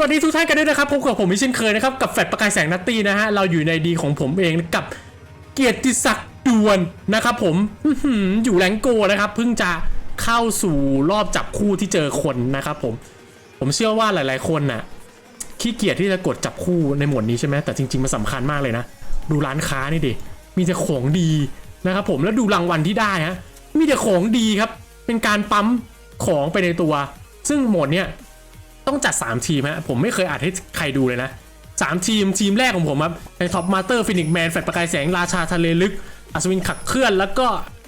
สวัสดีทุกท่านกันด้วยนะครับพบกับผมอีกเช่นเคยนะครับ กับแฟลชประกายแสงนัตตี้นะฮะ เราอยู่ในดีของผมเองกับเกียรติศักดิ์ดวนนะครับผมอยู่แรงโกนะครับ เพิ่งจะเข้าสู่รอบจับคู่ที่เจอคนนะครับผม ผมเชื่อว่าหลายๆ คนน่ะขี้เกียจที่จะกดจับคู่ในหมวดนี้ใช่ไหมแต่จริงๆมันสำคัญมากเลยนะ ดูร้านค้านี่ดิมีแต่ของดีนะครับผมแล้วดูรางวัลที่ได้ฮะมีแต่ของดีครับ เป็นการปั๊มของไปในตัว ซึ่งหมดเนี้ย ต้องจัด 3 ทีมฮะผมไม่เคยอ่านให้ใครดูเลยนะ3ทีมทีมแรกของผมครับในท็อปมาสเตอร์ฟินิกแมนแฟลตประกายแสงราชาทะเลลึกอัศวินขับเคลื่อนแล้วก็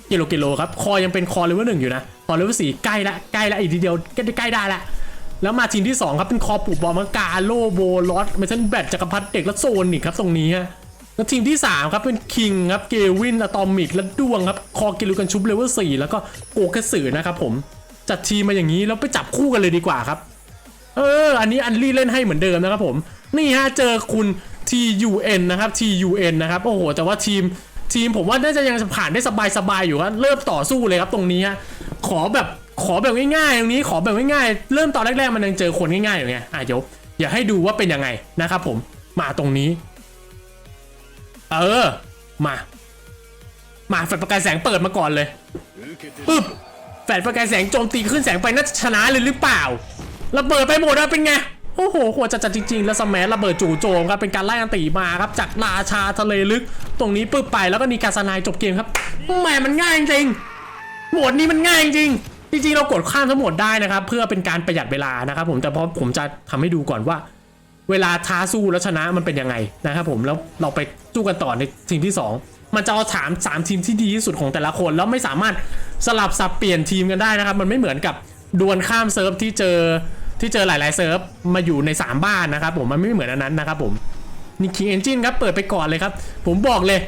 เกโลเกโลครับคอยังเป็นคอเลเวลหนึ่งอยู่นะคอเลเวลสี่ใกล้ละใกล้ละอีกทีเดียวใกล้ใกล้ได้ละแล้วมาทีมที่ 2 ครับ เป็นคอปุบอมกาโลโบลอสเมทันแบทจักรพรรดิเด็กและโซนอีกครับตรงนี้ฮะแล้วทีมที่ 3 ครับ เป็นคิงครับเกวินอะตอมิกและดวงครับ คอเกลูกันชุบเลเวลสี่แล้วก็โกกระสือนะครับผม จัดทีมมาอย่างนี้ แล้วไปจับคู่กันเลยดีกว่าครับ เออ อันนี้อันลี่เล่นให้เหมือนเดิมนะครับผม นี่ฮะเจอคุณ TUN นะครับ TUN นะครับ โอ้โห แต่ว่าทีมทีมผมว่าน่าจะยังผ่านได้สบายๆอยู่ครับ เริ่มต่อสู้เลยครับตรงนี้ฮะ ขอแบบขอแบบง่ายๆตรงนี้ ขอแบบง่ายๆ เริ่มตอนแรกๆมันยังเจอคนง่ายๆอยู่ไง อะเดี๋ยวอย่าให้ดูว่าเป็นยังไงนะครับผม มาตรงนี้ เออ มา มาแฟลชประกายแสงเปิดมาก่อนเลยปึ๊บแฟลชประกายแสงโจมตีขึ้นแสงไปน่าจะชนะเลยหรือเปล่า ระเบิดไปหมดแล้วเป็นไงโอ้โหหัวจัดจัดจริงๆ แล้วสมัระเบิดจู่โจมครับเป็นการไล่อันตีมาครับจากราชาทะเลลึก ตรงนี้ปึ๊บไปแล้วก็มีการสนายจบเกมครับแหมมันง่ายจริงหมดนี้มันง่ายจริงจริงๆเรากดข้ามทั้งหมดได้นะครับ เพื่อเป็นการประหยัดเวลานะครับ ผมแต่พอผมจะทำให้ดูก่อนว่า เวลาท้าสู้แล้วชนะมันเป็นยังไงนะครับ ผมแล้วเราไปสู้กันต่อในทีมที่ 2 มันจะเอาถาม3ทีมที่ดีที่สุดของแต่ละคน แล้วไม่สามารถสลับสับเปลี่ยนทีมกันได้นะครับ มันไม่เหมือนกับดวลข้ามเซิร์ฟที่เจอ ที่เจอหลาย ๆ เซิร์ฟมาอยู่ใน 3 บ้านนะครับผมมันไม่เหมือนอันนั้นนะครับผมนี่คิงเอนจินครับเปิดไปก่อนเลยครับ ผมบอกเลย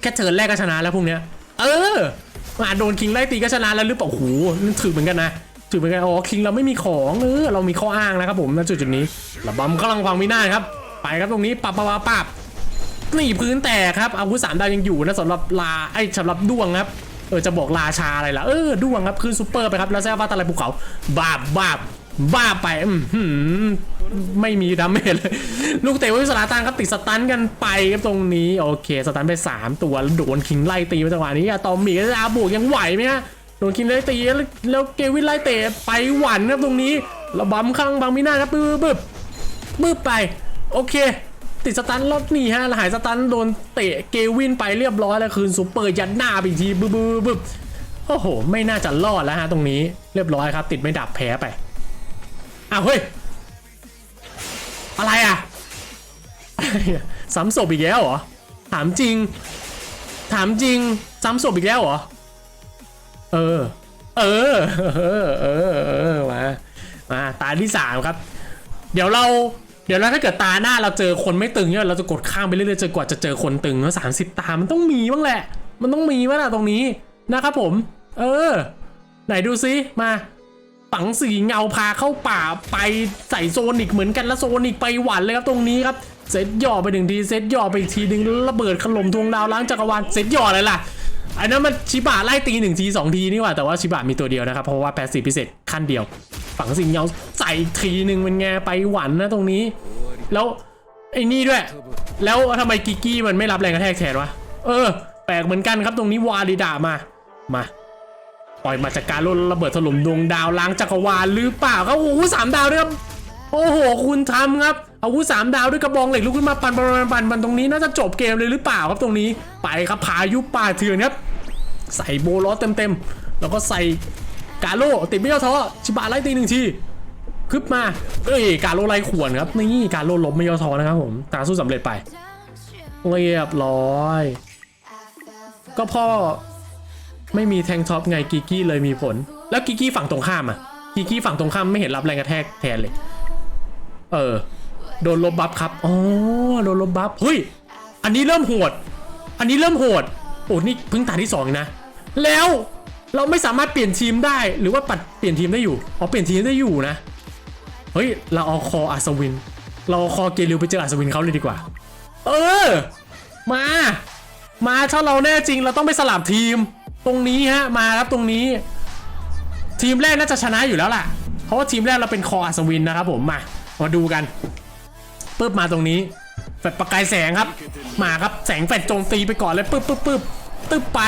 แค่เทิร์นแรกก็ชนะแล้วพวกเนี้ย เออมาโดนคิงไล่ตีก็ชนะแล้วหรือเปล่าโอ้โหนั่นถือเหมือนกันนะถือเหมือนกันอ๋อคิงเราไม่มีของเออเรามีข้ออ้างนะครับผมณจุดจุดนี้ระบำกำลังฟังวินาศครับ ไปครับตรงนี้ปับปับปับปับหนีพื้นแตกครับอาวุธสามดาวยังอยู่นะสำหรับลาไอ้สำหรับด้วงครับเออจะบอกราชาอะไรล่ะเออด้วงครับขึ้นซูเปอร์ไปครับแล้วแซ่บว่าตะไลภูเขาบาบบาบ บ้าไปอืมไม่มีดาเมจเลย ลูกเตะวิสลาตันครับติดสตันกันไปครับตรงนี้ โอเค สตันไป 3 ตัวแล้วโดนคิงไล่ตีไปจังหวะนี้อะตอมมีก็จะอาบวกยังไหวไหมฮะโดนคิงไล่ตีแล้วแล้วเกวินไล่เตะไปหวันครับตรงนี้ระบำข้างบางมินาครับปึ๊บปึ๊บปึ๊บไป โอเค ติดสตันรอบนี้ฮะหายสตันโดนเตะเกวินไปเรียบร้อยแล้วคืนซูเปอร์ยัดหน้าไปทีบึ๊บบึบโอ้โห ไม่น่าจะรอดแล้วฮะตรงนี้เรียบร้อยครับ ติดไม่ดับแพ้ไป อ้าวเฮ้ย อะไรอะซ้ำศพอีกแล้วเหรอ ถามจริง ถามจริง ซ้ำศพอีกแล้วเหรอ เออ เออ เออ เออ มา มา ตาที่สามครับ เดี๋ยวเรา เดี๋ยวเราถ้าเกิดตาหน้าเราเจอคนไม่ตึงเนี่ยเราจะกดข้ามไปเรื่อยๆจนกว่าจะเจอคนตึงแล้วสามสิบตา มันต้องมีบ้างแหละ มันต้องมีบ้างแหละตรงนี้นะครับผม เออ ไหนดูซิ มา ฝังสีเงาพาเข้าป่าไปใส่โซนิกเหมือนกันแล้วโซนิกไปหวันเลยครับตรงนี้ครับเซตย่อไปหนึ่งทีเซตย่อไปอีกทีหนึ่งระเบิดขล่มทวงดาวล้างจักรวาลเซตย่ออะไรล่ะอันนั้นมันชิบะไล่ตีหนึ่งทีสองทีนี่หว่าแต่ว่าชิบะมีตัวเดียวนะครับเพราะว่าแพสซีฟพิเศษขั้นเดียว ฝังสีเงาใส่ทีหนึ่งเป็นไงไปหวันนะตรงนี้ แล้วไอ้นี่ด้วย แล้วทำไมกิกกี้มันไม่รับแรงกระแทกแทนวะเออแปลกเหมือนกันครับตรงนี้วาลิดามามา ปล่อยมาจากการโลดระเบิดถล่มดวงดาวล้างจักรวาลหรือเปล่าครับโอ้โหสามดาวด้วยครับโอ้โห คุณทำครับอาวุธสามดาวด้วยกระบองเหล็กลุกขึ้นมาปันปันปันปันปันตรงนี้น่าจะจบเกมเลยหรือเปล่าครับตรงนี้ไปครับพายุป่าเถื่อนครับใส่โบลอสเต็มๆแล้วก็ใส่กาโลติดไม่ย่อท้อชิบะไล่ตีหนึ่งทีคึบมาเอ้ยกาโลไล่ขวนครับนี่กาโลล้มไม่ย่อท้อนะครับผมตาสู้สำเร็จไปเรียบร้อย ก็พ่อ ไม่มีแทงท็อปไงกิกี้เลยมีผล แล้วกิกี้ฝั่งตรงข้ามอะกิกี้ฝั่งตรงข้ามไม่เห็นรับแรงกระแทกแทนเลย เออ โดนลบบัฟครับอ๋อโดนลบบัฟเฮ้ยอันนี้เริ่มโหด อันนี้เริ่มโหดโอ้นี่เพิ่งตาที่สองเองนะ แล้วเราไม่สามารถเปลี่ยนทีมได้หรือว่าปัดเปลี่ยนทีมได้อยู่อ๋อเปลี่ยนทีมได้อยู่นะเฮ้ยเราเอาคออัศวิน เราเอาคอเกลิวไปเจออัศวินเขาเลยดีกว่า เออ มา มาถ้าเราแน่จริงเราต้องไปสลับทีม ตรงนี้ฮะมาครับตรงนี้ ทีมแรกน่าจะชนะอยู่แล้วล่ะ เพราะว่าทีมแรกเราเป็นคออัศวินนะครับผมมามาดูกันปึ๊บมาตรงนี้แฟลประกายแสงครับ มาครับแสงแฟลโจมตีไปก่อนเลยปึ๊บปึ๊บปึ๊บตึ๊บไป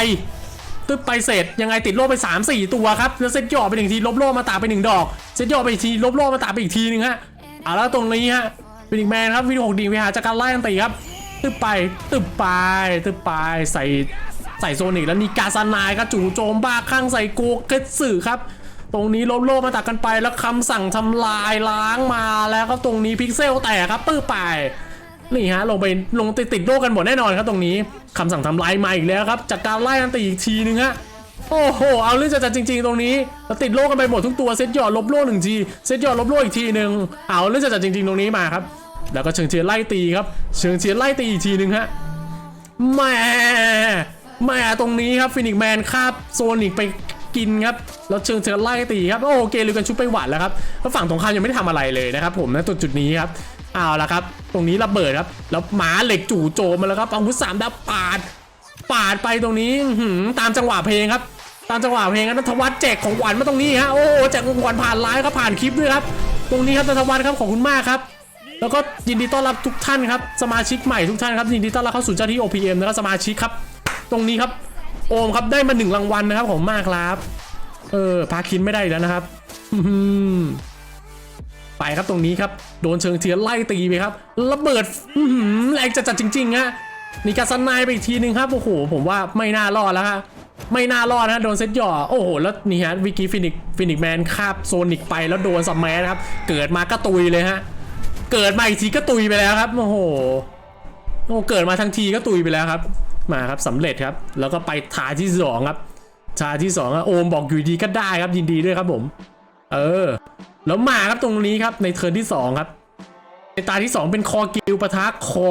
ตึ๊บไปเสร็จยังไงติดโล่ไป 3 4 ตัวครับแล้วเซตย่อไปหนึ่งทีลบโล่มาตาไปหนึ่งดอกเซตย่อไปอีกทีลบโล่มาตาไปอีกทีนึงฮะเอาแล้วตรงนี้ฮะฟินิกแมนครับวิดีโอหกดีวิหาจากการไล่อันตีครับตึ๊บไปตึ๊บไปตึ๊บไปใส่ ใส่โซนิกแล้วนี่กาซานายครับจู่โจมบ้าข้างใส่โกเกสึครับตรงนี้ลบโลมาตักกันไปแล้วคำสั่งทำลายล้างมาแล้วครับตรงนี้พิกเซลแตกครับปื้อไปนี่ฮะลงไปลงติดติดโลกกันหมดแน่นอนครับตรงนี้คำสั่งทำลายมาอีกแล้วครับจากการไล่อันตีอีกทีนึงฮะโอ้โห เอาเรื่องจัดจริง ๆ ตรงนี้แล้วติดโลกกันไปหมดทุกตัวเซตหยอดลบโลกหนึ่งทีเซตหยอดลบโลกอีกทีหนึ่งเอาเรื่องจัดจริง ๆ ตรงนี้มาครับ แล้วก็เชิงเชียร์ไล่ตีครับ เชิงเชียร์ไล่ตีอีกทีหนึ่งฮะแหม่ แหม่ตรงนี้ครับฟินิกแมนคาบโซนิกไปกินครับแล้วเชิงเชิงไล่ตีครับโอเคลือกันชุบไปหวัดแล้วครับแล้วฝั่งตรงข้ามยังไม่ได้ทำอะไรเลยนะครับผมณจุดจุดนี้ครับเอาละครับ ตรงนี้ระเบิดครับ แล้วหมาเหล็กจู่โจมมาแล้วครับอาวุธสามดาวปาด ปาดไปตรงนี้หือตามจังหวะเพลงครับ ตามจังหวะเพลงครับนัทวัฒน์แจกของหวานมาตรงนี้ฮะโอ้แจกของหวานผ่านไลฟ์ครับผ่านคลิปด้วยครับ ตรงนี้ครับนัทวัฒน์ครับขอบคุณมากครับ แล้วก็ยินดีต้อนรับทุกท่านครับสมาชิกใหม่ทุกท่านครับยินดีต้อนรับเข้าสู่เจ้าที่ OPM นะครับสมาชิกครับ ตรงนี้ครับ โอมครับได้มาหนึ่งรางวัลนะครับของมากครับ เออพาคินไม่ได้แล้วนะครับไปครับตรงนี้ครับ โดนเชิงเทียนไล่ตีไปครับระเบิดแรงจัดๆจริงๆฮะนี่กาซันนายไปอีกทีนึงครับโอ้โหผมว่าไม่น่ารอดแล้วฮะไม่น่ารอดนะโดนเซตหย่อโอ้โหแล้วนี่ฮะวิกกี้ฟินิกฟินิกแมนคาบโซนิกไปแล้วโดนซัมแมนครับ เกิดมาก็ตุยเลยฮะเกิดมาอีกทีก็ตุยไปแล้วครับโอ้โหโอ้เกิดมาทั้งทีก็ตุยไปแล้วครับ มาครับสำเร็จครับ แล้วก็ไปทาที่สองครับทาที่สองอะโอมบอกอยู่ดีก็ได้ครับยินดีด้วยครับผม เออ แล้วมาครับตรงนี้ครับในเทิร์นที่สองครับในตาที่ 2 เป็นคอกิลปะทะคอ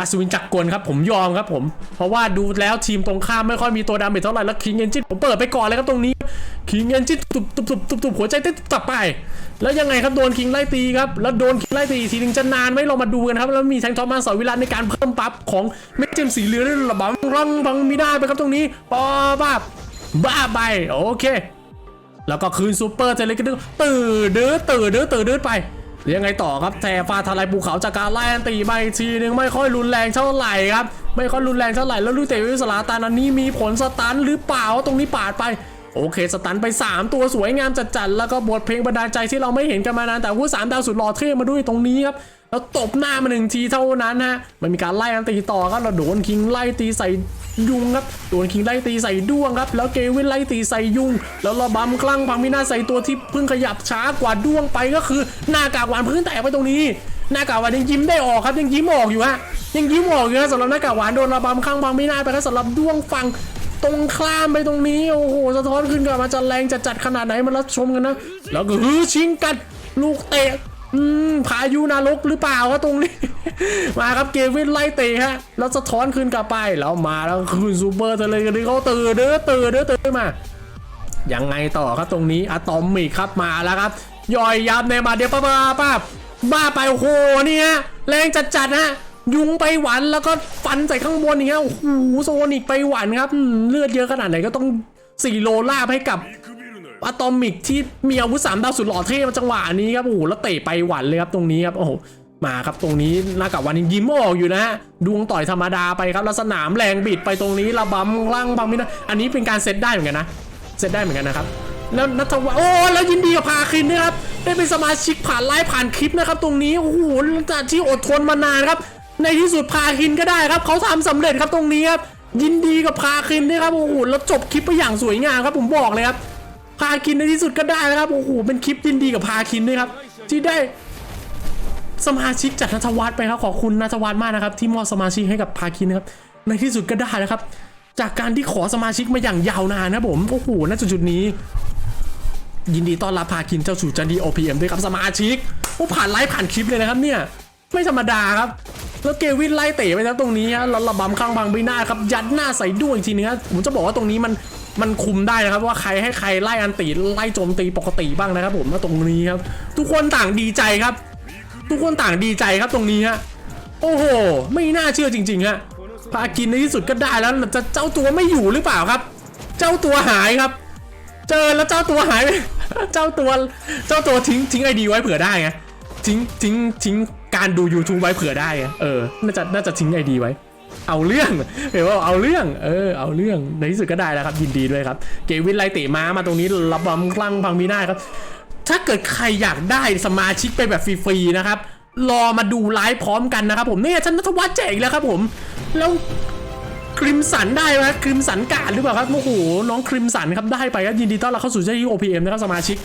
อัศวินจักรกลครับผมยอมครับผม เพราะว่าดูแล้วทีมตรงข้ามไม่ค่อยมีตัวดาเมจเท่าไหร่แล้วคิงเอนจินผมเปิดไปก่อนเลยครับตรงนี้คิงเอนจินตุบตุบตุบตุบตุบหัวใจเต้นตับไป แล้วยังไงครับโดนคิงไล่ตีครับแล้วโดนคิงไล่ตีทีหนึงจะนานไหมเรามาดูกันครับแล้วมีแทงทอมมาสวิรัตในการเพิ่มปั๊บของเม็ดเจมสีเหลืองระบำรังบังมีได้ไปครับตรงนี้ปอบ้าบ้าไปโอเค แล้วก็คืนซูเปอร์เทเลกันดึงตื่นเดือดตื่นเดือดตื่นเดือดไป ยังไงต่อครับแทฟ้าทลายภูเขาจากการไล่อันตีไปทีนึงไม่ค่อยรุนแรงเท่าไหร่ครับ ไม่ค่อยรุนแรงเท่าไหร่แล้วลูเตวิสลาตานอันนี้มีผลสตันหรือเปล่าตรงนี้ปาดไป โอเคสตันไป 3 ตัวสวยงามจัดๆแล้วก็บทเพลงบรรดาลใจที่เราไม่เห็นกันมานานแต่ว่าสามดาวสุดหล่อเท่มาด้วยตรงนี้ครับแล้วตบหน้ามาหนึ่งทีเท่านั้นฮะมันมีการไล่อันตีต่อครับเราโดนคิงไล่ตีใส่ยุงครับโดนคิงไล่ตีใส่ด้วงครับแล้วเกวินไล่ตีใส่ยุง แล้วเระบำคลั่งพังมินาใส่ตัวที่เพิ่งขยับช้ากว่าด้วงไปก็คือ หน้ากากหวานพื้นแตกไปตรงนี้ หน้ากากหวานยังยิ้มได้ออกครับยังยิ้มออกอยู่ฮะยังยิ้มออกอยู่นะสำหรับหน้ากากหวานโดนระบำคลั่งพังมินาไปแล้วสำหรับด้วงฟัง ตรงข้ามไปตรงนี้ โอ้โหสะท้อนขึ้นกลับมาจะแรงจะจัดขนาดไหนมารับชมกันนะ แล้วก็ฮือชิงกันลูกเตะอืมพายุนรกหรือเปล่าวะตรงนี้ มาครับเกวินไล่เตะฮะ แล้วสะท้อนคืนกลับไป แล้วมาแล้วคืนซูเปอร์ทะเลกันที่เขาตื่นเด้อตื่นเด้อตื่นมา ยังไงต่อครับตรงนี้อะตอมมิกครับมาแล้วครับ ย่อยยับในมาเดียวป้าป้าป้าบ้าไปโอ้โหเนี่ยแรงจัดจัดๆฮะ ยุงไปหวันแล้วก็ฟันใส่ข้างบนอย่างเงี้ยโอ้โหโซนิกไปหวันครับเลือดเยอะขนาดไหนก็ต้องสี่โลลาบให้กับอะตอมิกที่มีอาวุธสามดาวสุดหล่อเท่มาจังหวะนี้ครับโอ้โหแล้วเตะไปหวันเลยครับตรงนี้ครับโอ้โหมาครับตรงนี้หน้ากับวันยังยิ้มออกอยู่นะฮะดวงต่อยธรรมดาไปครับแล้วสนามแรงบิดไปตรงนี้ระบำร่างบังมินะอันนี้เป็นการเซตได้เหมือนกันนะเซตได้เหมือนกันนะครับแล้วนัทวัฒน์โอ้แล้วยินดีกับพาคินนะครับได้เป็นสมาชิกผ่านไลฟ์ผ่านคลิปนะครับ ตรงนี้โอ้โหจากที่อดทนมานานครับ ในที่สุดพาคินก็ได้ครับเขาทำสำเร็จครับตรงนี้ครับยินดีกับพาคินด้วยครับโอ้โหแล้วจบคลิปไปอย่างสวยงามครับ ผมบอกเลยครับพาคินในที่สุดก็ได้นะครับโอ้โหเป็นคลิปยินดีกับพาคินด้วยครับที่ได้สมาชิกจากนัทวัฒน์ไปครับขอบคุณนัทวัฒน์มากนะครับ ที่มอบสมาชิกให้กับพาคินนะครับในที่สุดก็ได้นะครับ จากการที่ขอสมาชิกมาอย่างยาวนานนะผมโอ้โหณจุดนี้ ยินดีต้อนรับพาคินเจ้าสู่จันดี OPM ด้วยครับสมาชิกโอ้ผ่านไลฟ์ผ่านคลิปเลยนะครับเนี่ย ไม่ธรรมดาครับแล้วเกวินไล่เตะไปแล้วตรงนี้ฮะแล้วระบำข้างบางใบหน้าครับยัดหน้าใส่ด้วยอีกทีนึงครับผมจะบอกว่าตรงนี้มันมันคุมได้นะครับว่าใครให้ใครไล่อันตีไล่โจมตีปกติบ้างนะครับ ผมว่าตรงนี้ครับ ทุกคนต่างดีใจครับ ทุกคนต่างดีใจครับตรงนี้ฮะโอ้โห ไม่น่าเชื่อจริง ๆ ฮะพากินในที่สุดก็ได้แล้วจะเจ้าตัวไม่อยู่หรือเปล่าครับ เจ้าตัวหายครับ เจอแล้วเจ้าตัวหายไปเจ้าตัว เจ้าตัวทิ้งทิ้งไอดีไว้เผื่อได้ไงทิ้งทิ้งทิ้ง การดู YouTube ไว้เผื่อได้เออน่าจะน่าจะทิ้งไอดีไว้ เอาเรื่องเห็นว่าเอาเรื่อง เออ เอาเรื่องในที่สุดก็ได้แล้วครับ ยินดีด้วยครับ เกวินไลเตะม้ามาตรงนี้รับบอมคลั่งพังมีหน้าครับ ถ้าเกิดใครอยากได้สมาชิกไปแบบฟรีๆนะครับ รอมาดูไลฟ์พร้อมกันนะครับ ผมเนี่ยฉันนัทวัฒน์แจกแล้วครับ ผม แล้วคริมสันได้ไหมคริมสันการหรือเปล่าครับโอ้โหน้องคริมสันครับได้ไปครับยินดีต้อนรับเข้าสู่เจ้าหน้าที่ OPM นะครับสมาชิก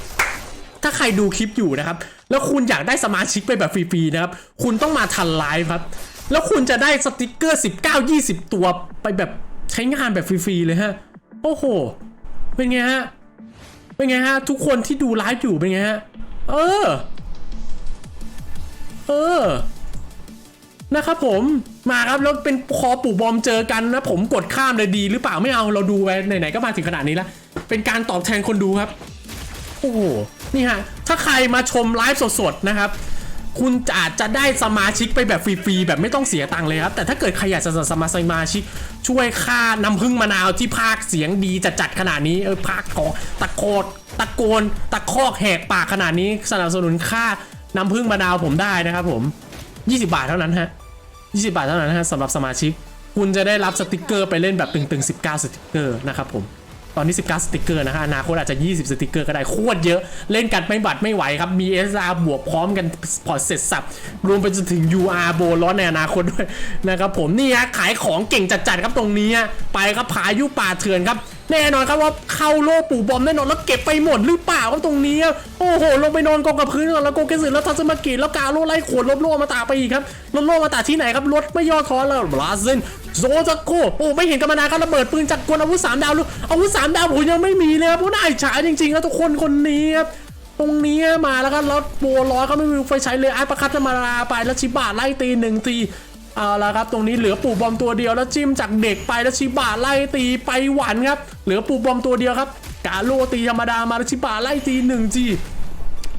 ถ้าใครดูคลิปอยู่นะครับ แล้วคุณอยากได้สมาชิกไปแบบฟรีๆนะครับ คุณต้องมาทันไลฟ์ครับ แล้วคุณจะได้สติกเกอร์ 19 20 ตัวไปแบบใช้งานแบบฟรีๆเลยฮะ โอ้โห เป็นไงฮะ เป็นไงฮะ ทุกคนที่ดูไลฟ์อยู่เป็นไงฮะ เออ เออ นะครับผม มาครับแล้วเป็นคอปู่บอมเจอกันนะผมกดข้ามเลยดีหรือเปล่าไม่เอาเราดูไปไหนๆก็มาถึงขนาดนี้แล้ว เป็นการตอบแทนคนดูครับ โอ้โห นี่ฮะ ถ้าใครมาชมไลฟ์สดๆนะครับ คุณอาจจะได้สมาชิกไปแบบฟรีๆแบบไม่ต้องเสียตังค์เลยครับ แต่ถ้าเกิดใครอยากจะสมัครสมาชิก ช่วยค่าน้ำผึ้งมะนาวที่ภาคเสียงดีจัดๆขนาดนี้เออภาคของตะโกนตะโกน ตะคอกแหกปากขนาดนี้สนับสนุนค่าน้ำผึ้งมะนาวผมได้นะครับผม 20 บาทเท่านั้นฮะ20 บาทเท่านั้นนะฮะสำหรับสมาชิก คุณจะได้รับสติกเกอร์ไปเล่นแบบตึงๆ 19 สติกเกอร์นะครับผม ตอนนี้ 19 สติกเกอร์นะฮะอนาคตอาจจะ 20 สติกเกอร์ก็ได้โคตรเยอะ เล่นกันไม่บัดไม่ไหวครับ มี SR บวกพร้อมกันพอเสร็จสับ รวมไปจนถึง UR โบล้อนในอนาคตด้วยนะครับผมนี่ฮะขายของเก่งจัดๆครับตรงนี้ ไปครับพายุป่าเถื่อนครับ แน่นอนครับว่าเข้าโล่ปู่บอมแน่นอนแล้วเก็บไปหมดหรือเปล่าครับตรงนี้โอ้โห ลงไปนอนกองกับพื้นก่อนแล้วโกเกสึแล้วทัศมากิแล้วกาโลไล่ขวดลบโลมาตาไปอีกครับลบโลมาตาที่ไหนครับรถไม่ย่อท้อแล้วบราซิลโซซาโกโอ้ไม่เห็นกันมานานครับระเบิดปืนจากกลอาวุธสามดาวลูกอาวุธสามดาวผมยังไม่มีเลยครับเพราะน่าอิจฉาจริงๆครับทุกคนคนนี้ครับตรงนี้มาแล้วก็รถโบร้อยเขาไม่มีไฟใช้เลยไอ้ประคัตธรรมดาไปแล้วชิบะไล่ตีหนึ่งที เอาละครับ ตรงนี้เหลือปู่บอมตัวเดียวแล้วจิ้มจากเด็กไปแล้วชิบะไล่ตีไปหวันครับ เหลือปู่บอมตัวเดียวครับ กาโลตีธรรมดามาแล้วชิบะไล่ตีหนึ่งจี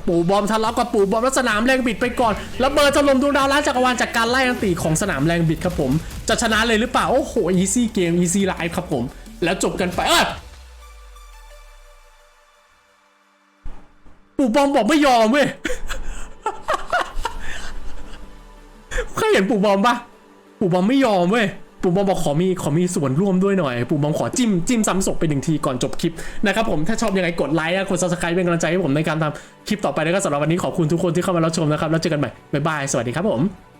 ปู่บอมทะเลาะกับปู่บอมแล้วสนามแรงบิดไปก่อน แล้วเบอร์ถล่มดวงดาวล้านจักรวาลจากการไล่อันตีของสนามแรงบิดครับผม จะชนะเลยหรือเปล่า โอ้โหอีซี่เกมอีซี่ไลฟ์ครับผม แล้วจบกันไปเออปู่บอมบอกไม่ยอมเว้ย เห็นปู่บอมปะปู่บอมไม่ยอมเว้ยปู่บอมบอกขอมีขอมีส่วนร่วมด้วยหน่อย ปู่บอมขอจิ้มจิ้มซ้ำศพไปหนึ่งทีก่อนจบคลิปนะครับผมถ้าชอบยังไงกดไลค์อะกดซับสไครป์เป็นกำลังใจให้ผมในการทำคลิปต่อไปแล้วก็สำหรับวันนี้ขอบคุณทุกคนที่เข้ามารับชมนะครับแล้วเจอกันใหม่บ๊ายบายสวัสดีครับผม